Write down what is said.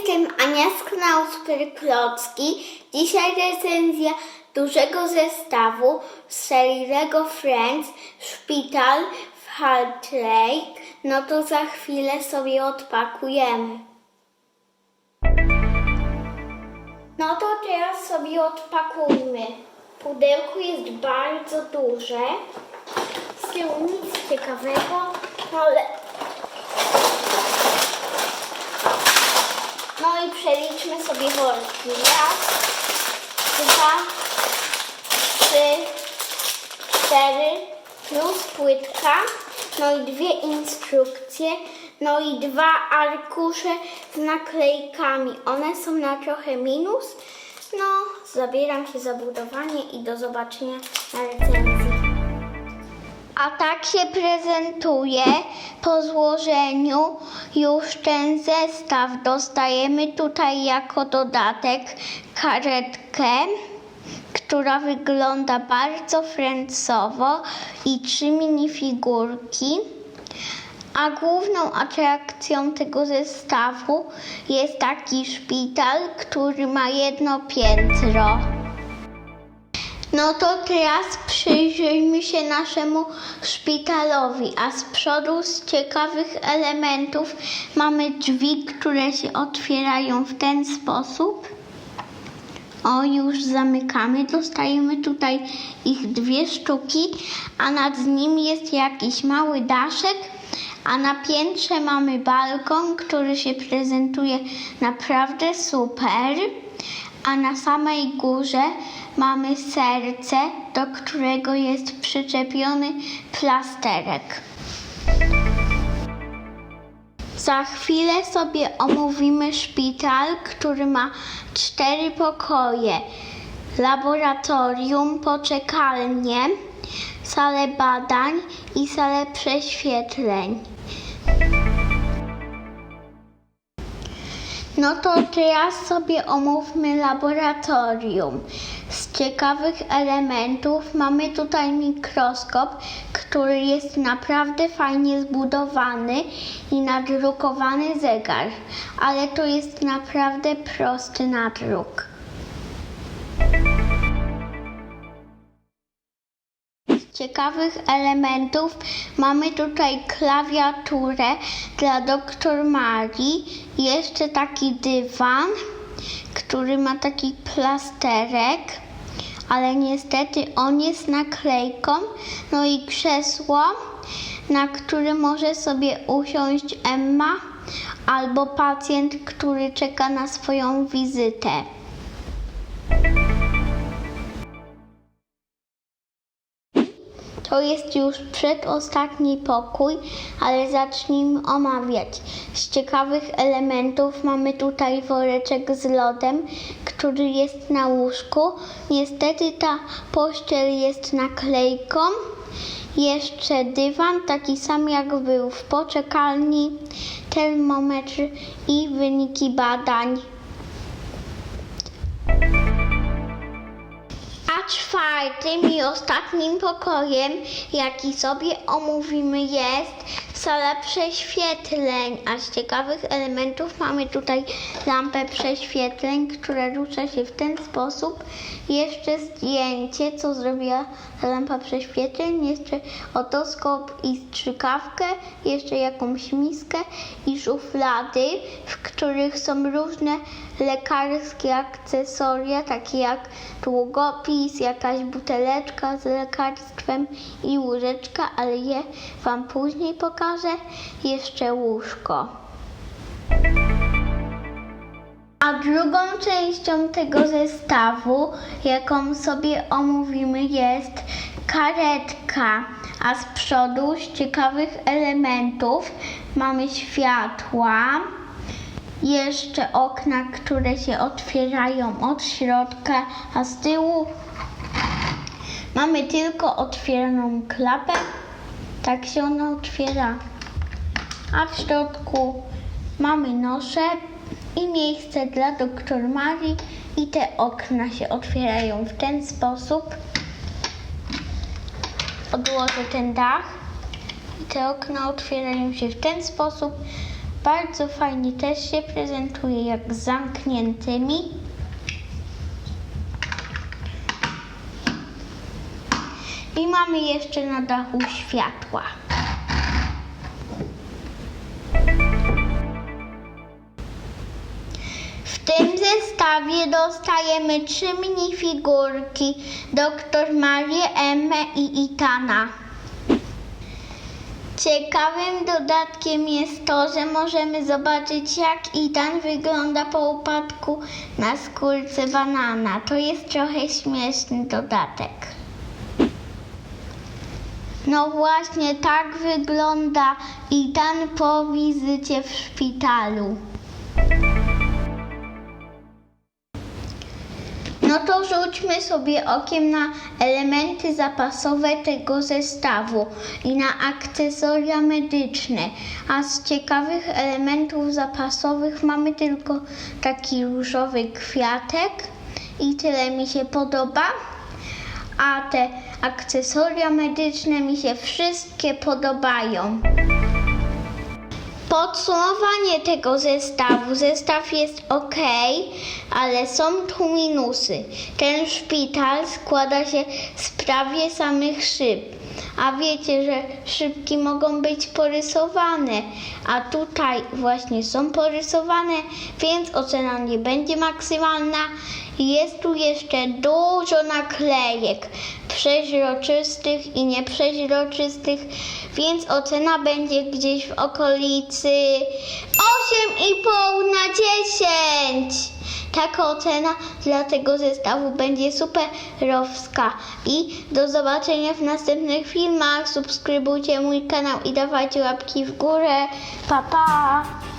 jestem Ania z kanału Super Klocki. Dzisiaj recenzja dużego zestawu z serii Lego Friends Szpital w Heart Lake. No to za chwilę sobie odpakujemy. No to teraz sobie odpakujmy. Pudełko jest bardzo duże. Z tyłu nic ciekawego, ale No i przeliczmy sobie worki. Raz, dwa, trzy, cztery, plus płytka, no i dwie instrukcje, no i dwa arkusze z naklejkami. One są na trochę minus. No, zabieram się za budowanie i do zobaczenia na recenzji. A tak się prezentuje po złożeniu już ten zestaw. Dostajemy tutaj jako dodatek karetkę, która wygląda bardzo friendsowo i trzy minifigurki. A główną atrakcją tego zestawu jest taki szpital, który ma jedno piętro. No to teraz przyjrzyjmy się naszemu szpitalowi, a z przodu z ciekawych elementów mamy drzwi, które się otwierają w ten sposób. O, już zamykamy. Dostajemy tutaj ich dwie sztuki, a nad nimi jest jakiś mały daszek, a na piętrze mamy balkon, który się prezentuje naprawdę super. A na samej górze mamy serce, do którego jest przyczepiony plasterek. Za chwilę sobie omówimy szpital, który ma cztery pokoje: laboratorium, poczekalnię, salę badań i salę prześwietleń. No to teraz sobie omówmy laboratorium. Z ciekawych elementów mamy tutaj mikroskop, który jest naprawdę fajnie zbudowany i nadrukowany zegar, ale to jest naprawdę prosty nadruk. Ciekawych elementów. Mamy tutaj klawiaturę dla doktor Marii, jeszcze taki dywan, który ma taki plasterek, ale niestety on jest naklejką, no i krzesło, na którym może sobie usiąść Emma albo pacjent, który czeka na swoją wizytę. To jest już przedostatni pokój, ale zacznijmy omawiać. Z ciekawych elementów mamy tutaj woreczek z lodem, który jest na łóżku. Niestety ta pościel jest naklejką. Jeszcze dywan, taki sam jak był w poczekalni, termometr i wyniki badań. Czwartym i ostatnim pokojem, jaki sobie omówimy, jest sala prześwietleń. A z ciekawych elementów mamy tutaj lampę prześwietleń, która rusza się w ten sposób. Jeszcze zdjęcie, co zrobiła lampa prześwietleń. Jeszcze otoskop i strzykawkę. Jeszcze jakąś miskę i szuflady, w których są różne lekarskie akcesoria, takie jak długopis, jakaś buteleczka z lekarstwem i łyżeczka, ale je Wam później pokażę. Jeszcze łóżko. A drugą częścią tego zestawu, jaką sobie omówimy, jest karetka. A z przodu z ciekawych elementów mamy światła, jeszcze okna, które się otwierają od środka, a z tyłu mamy tylko otwieraną klapę. Tak się ona otwiera. A w środku mamy nosze i miejsce dla doktor Marii i te okna się otwierają w ten sposób. Odłożę ten dach i te okna otwierają się w ten sposób. Bardzo fajnie też się prezentuje jak z zamkniętymi. I mamy jeszcze na dachu światła. W tym zestawie dostajemy trzy minifigurki. Doktor Marię, Emmę i Itana. Ciekawym dodatkiem jest to, że możemy zobaczyć jak Itan wygląda po upadku na skórce banana. To jest trochę śmieszny dodatek. No właśnie tak wygląda Itan po wizycie w szpitalu. No to rzućmy sobie okiem na elementy zapasowe tego zestawu i na akcesoria medyczne. A z ciekawych elementów zapasowych mamy tylko taki różowy kwiatek i tyle mi się podoba. A te akcesoria medyczne mi się wszystkie podobają. Podsumowanie tego zestawu. Zestaw jest ok, ale są tu minusy. Ten szpital składa się z prawie samych szyb. A wiecie, że szybki mogą być porysowane, a tutaj właśnie są porysowane, więc ocena nie będzie maksymalna. Jest tu jeszcze dużo naklejek przeźroczystych i nieprzeźroczystych, więc ocena będzie gdzieś w okolicy 8,5 na 10. Taka ocena dla tego zestawu będzie superowska. I do zobaczenia w następnych filmach. Subskrybujcie mój kanał i dawajcie łapki w górę. Pa, pa!